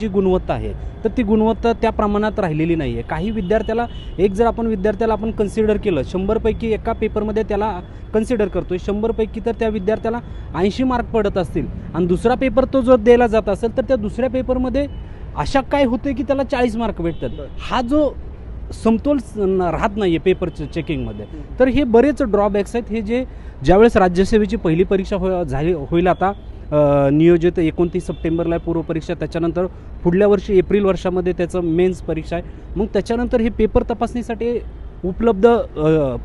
जी गुणवत्ता आहे तर ती गुणवत्ता त्या प्रमाणात राहिलेली नाही आहे काही विद्यार्थ्याला एक जर आपण विद्यार्थ्याला आपण कन्सिडर केलं शंभरपैकी एका पेपरमध्ये त्याला कन्सिडर करतोय शंभरपैकी तर त्या विद्यार्थ्याला ऐंशी मार्क पडत असतील आणि दुसरा पेपर तो जो द्यायला जात असेल तर त्या दुसऱ्या पेपरमध्ये अशा काय होते की त्याला चाळीस मार्क भेटतात. हा जो समतोल राहत नाही आहे पेपर चेकिंगमध्ये तर हे बरेच ड्रॉबॅक्स आहेत. हे जे ज्यावेळेस राज्यसेवेची पहिली परीक्षा हो झाली होईल आता नियोजित एकोणतीस सप्टेंबरला आहे पूर्वपरीक्षा त्याच्यानंतर पुढल्या वर्षी एप्रिल वर्षामध्ये त्याचं मेन्स परीक्षा आहे. मग त्याच्यानंतर हे पेपर तपासणीसाठी उपलब्ध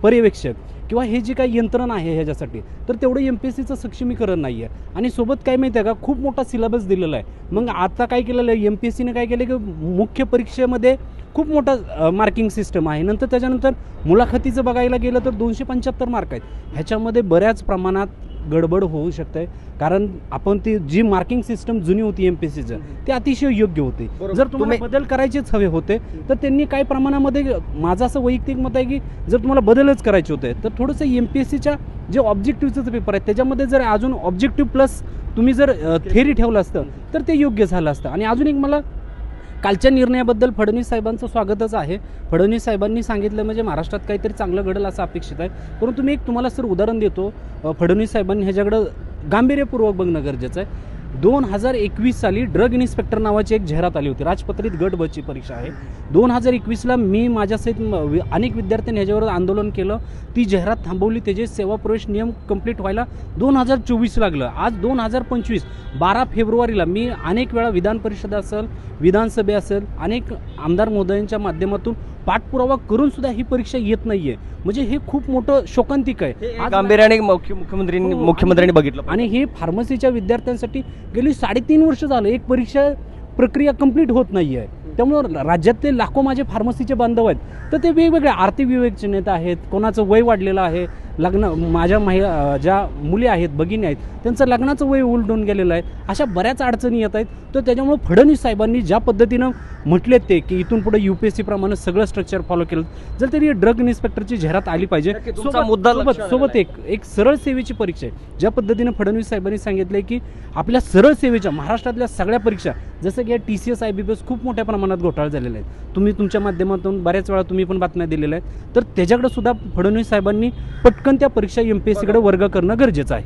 पर्यवेक्षक किंवा हे जी काही यंत्रणा आहे ह्याच्यासाठी तर तेवढं एम पी एस सीचं सक्षमीकरण नाही आहे. आणि सोबत काय माहिती आहे का? खूप मोठा सिलेबस दिलेला आहे. मग आता काय केलेलं आहे? एम पी एस सीने काय केलं की मुख्य परीक्षेमध्ये खूप मोठा मार्किंग सिस्टम आहे. नंतर त्याच्यानंतर मुलाखतीचं बघायला गेलं तर दोनशे पंच्याहत्तर मार्क आहेत. ह्याच्यामध्ये बऱ्याच प्रमाणात गडबड होऊ शकते. कारण आपण ती जी मार्किंग सिस्टम जुनी होती एम पी एस सीचं ते अतिशय योग्य होती. जर तुम्हाला तुम्ही- बदल करायचेच हवे होते तर त्यांनी काय प्रमाणामध्ये माझं असं वैयक्तिक मत आहे की जर तुम्हाला बदलच करायचे होते तर थोडंसं एम पी एस सीच्या जे ऑब्जेक्टिव्हचं पेपर आहे त्याच्यामध्ये जर अजून ऑब्जेक्टिव्ह प्लस तुम्ही जर थेरी ठेवलं असतं तर ते योग्य झालं असतं. आणि अजून एक मला कालच्या निर्णयाबद्दल फडणवीस साहेबांचं स्वागतच आहे. फडणवीस साहेबांनी सांगितलं म्हणजे महाराष्ट्रात काहीतरी चांगलं घडेल असं अपेक्षित आहे. परंतु मी एक तुम्हाला सर उदाहरण देतो. फडणवीस साहेबांनी ह्याच्याकडं गांभीर्यपूर्वक बघणं गरजेचं आहे. दोन हजार एकवीस साली ड्रग इन्स्पेक्टर नावाची एक जाहिरात आली होती. राजपत्रित गट बची परीक्षा आहे. दोन हजार एकवीसला मी माझ्यासहित अनेक विद्यार्थ्यांनी ह्याच्यावर आंदोलन केलं. ती जाहिरात थांबवली. त्याचे सेवा प्रवेश नियम कंप्लीट व्हायला दोन हजार चोवीस लागलं. आज दोन हजार पंचवीस बारा फेब्रुवारीला मी अनेक वेळा विधान परिषद असेल विधानसभे असेल अनेक आमदार महोदयांच्या माध्यमातून पाठपुरावा करून सुद्धा ही परीक्षा येत नाहीये. म्हणजे हे खूप मोठं शोकांतिक आहे. गांभीर्याने मुख्य- मुख्यमंत्र्यांनी हो, मुख्यमंत्र्यांनी बघितलं. आणि हे फार्मसीच्या विद्यार्थ्यांसाठी गेली साडेतीन वर्ष झालं. एक परीक्षा प्रक्रिया कंप्लीट होत नाही आहे त्यामुळं राज्यातले लाखो माझे फार्मसीचे बांधव आहेत. तर ते वेगवेगळे आर्थिक विवेकचे नेते आहेत. कोणाचं वय वाढलेलं आहे. लग्न माझ्या महिला अं, ज्या मुली आहेत भगिनी आहेत त्यांचं लग्नाचं वय उलटून गेलेलं आहे. अशा बऱ्याच अडचणी येत आहेत. तर त्याच्यामुळं फडणवीस साहेबांनी ज्या पद्धतीनं म्हटलेत ते की इथून पुढे यू पी एस सी प्रमाणे सगळं स्ट्रक्चर फॉलो केलं जर तरी ड्रग इन्स्पेक्टरची जाहिरात आली पाहिजे. मुद्दा सोबत सोबत एक एक सरळ सेवेची परीक्षा आहे. ज्या पद्धतीनं फडणवीस साहेबांनी सांगितलंय की आपल्या सरळ सेवेच्या महाराष्ट्रातल्या सगळ्या परीक्षा जसं की T C S I B P S खूप मोठ्या प्रमाणात घोटाळा झालेला आहे तुम्ही तुमच्या माध्यमातून बऱ्याच वेळा तुम्ही पण बातम्या दिलेल्या आहेत. तर त्याच्याकडे सुद्धा फडणवीस साहेबांनी पटकन त्या परीक्षा एम पी एस सीकडे वर्ग करणं गरजेचं आहे.